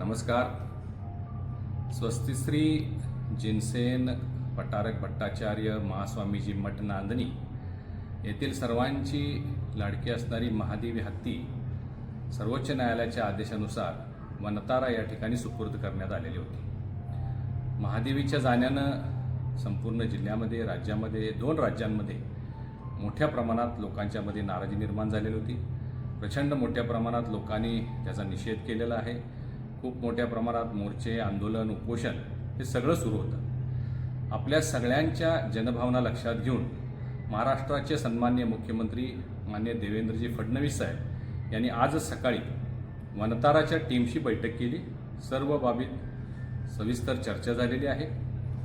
नमस्कार. स्वस्तिश्री जिनसेन पटारक भट्टाचार्य महास्वामीजी मठ नांदणी येथील सर्वांची लाडकी असणारी महादेवी हत्ती सर्वोच्च न्यायालयाच्या आदेशानुसार वनतारा या ठिकाणी सुपूर्द करण्यात आलेली होती. महादेवीच्या जाण्यानं संपूर्ण जिल्ह्यामध्ये राज्यामध्ये दोन राज्यांमध्ये मोठ्या प्रमाणात लोकांच्यामध्ये नाराजी निर्माण झालेली होती. प्रचंड मोठ्या प्रमाणात लोकांनी त्याचा निषेध केलेला आहे. खूप मोठ्या प्रमाणात मोर्चे आंदोलन उपोषण हे सगळं सुरू होतं. आपल्या सगळ्यांच्या जनभावना लक्षात घेऊन महाराष्ट्राचे सन्मान्य मुख्यमंत्री मान्य देवेंद्रजी फडणवीस साहेब यांनी आज सकाळी वनताराच्या टीमशी बैठक केली. सर्व बाबीत सविस्तर चर्चा झालेली आहे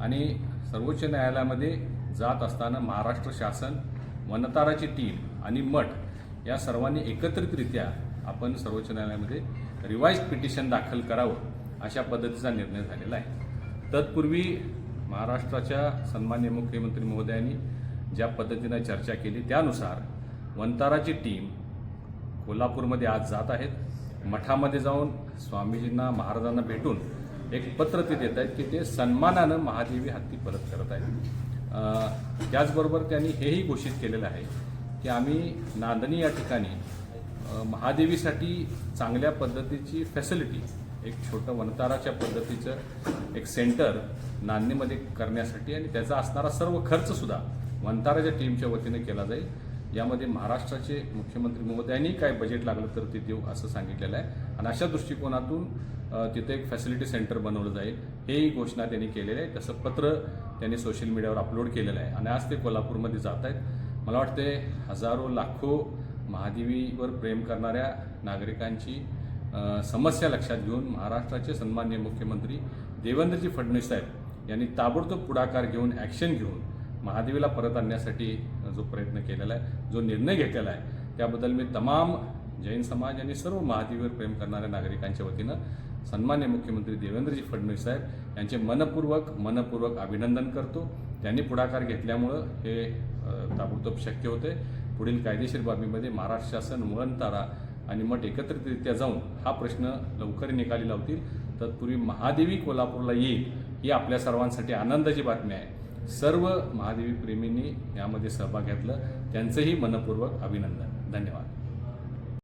आणि सर्वोच्च न्यायालयामध्ये जात असताना महाराष्ट्र शासन वनताराची टीम आणि मठ या सर्वांनी एकत्रितरित्या आपण सर्वोच्च न्यायालयामध्ये रिवाईज पिटिशन दाखल करावं अशा पद्धतीचा निर्णय झालेला आहे. तत्पूर्वी महाराष्ट्राच्या सन्मान्य मुख्यमंत्री महोदयांनी ज्या पद्धतीनं चर्चा केली त्यानुसार वनताराची टीम कोल्हापूरमध्ये आज जात आहेत. मठामध्ये जाऊन स्वामीजींना महाराजांना भेटून एक पत्र ते देत आहेत की ते सन्मानानं महादेवी हत्ती परत करत आहेत. त्याचबरोबर त्यांनी हेही घोषित केलेलं आहे की आम्ही नांदणी या ठिकाणी महादेवीसाठी चांगल्या पद्धतीची फॅसिलिटी एक छोटं वनताराच्या पद्धतीचं एक सेंटर नांदेमध्ये करण्यासाठी आणि त्याचा असणारा सर्व खर्चसुद्धा वनताराच्या टीमच्या वतीने केला जाईल. यामध्ये महाराष्ट्राचे मुख्यमंत्री महोदयांनी काय बजेट लागलं तर ते देऊ असं सांगितलेलं आहे. आणि अशा दृष्टिकोनातून तिथे एक फॅसिलिटी सेंटर बनवलं जाईल. हेही घोषणा त्यांनी केलेली आहे. तसं पत्र त्यांनी सोशल मीडियावर अपलोड केलेलं आहे. आणि आज ते कोल्हापूरमध्ये जात आहेत. मला वाटते हजारो लाखो महादेवीवर प्रेम करणाऱ्या नागरिकांची समस्या लक्षात घेऊन महाराष्ट्राचे सन्मान्य मुख्यमंत्री देवेंद्रजी फडणवीस साहेब यांनी ताबडतोब पुढाकार घेऊन ॲक्शन घेऊन महादेवीला परत आणण्यासाठी जो प्रयत्न केलेला आहे जो निर्णय घेतलेला आहे त्याबद्दल मी तमाम जैन समाज आणि सर्व महादेवीवर प्रेम करणाऱ्या नागरिकांच्या वतीनं सन्मान्य मुख्यमंत्री देवेंद्रजी फडणवीस साहेब यांचे मनपूर्वक मनपूर्वक अभिनंदन करतो. त्यांनी पुढाकार घेतल्यामुळं हे ताबडतोब शक्य होते पुढील कायदेशीर बाबीमध्ये महाराष्ट्र शासन वळणतारा आणि मठ एकत्रितरित्या जाऊन हा प्रश्न लवकर निकाली लावतील. तत्पूर्वी महादेवी कोल्हापूरला येईल ही आपल्या सर्वांसाठी आनंदाची बातमी आहे. सर्व महादेवी प्रेमींनी यामध्ये सहभाग घेतला. त्यांचंही मनपूर्वक अभिनंदन. धन्यवाद.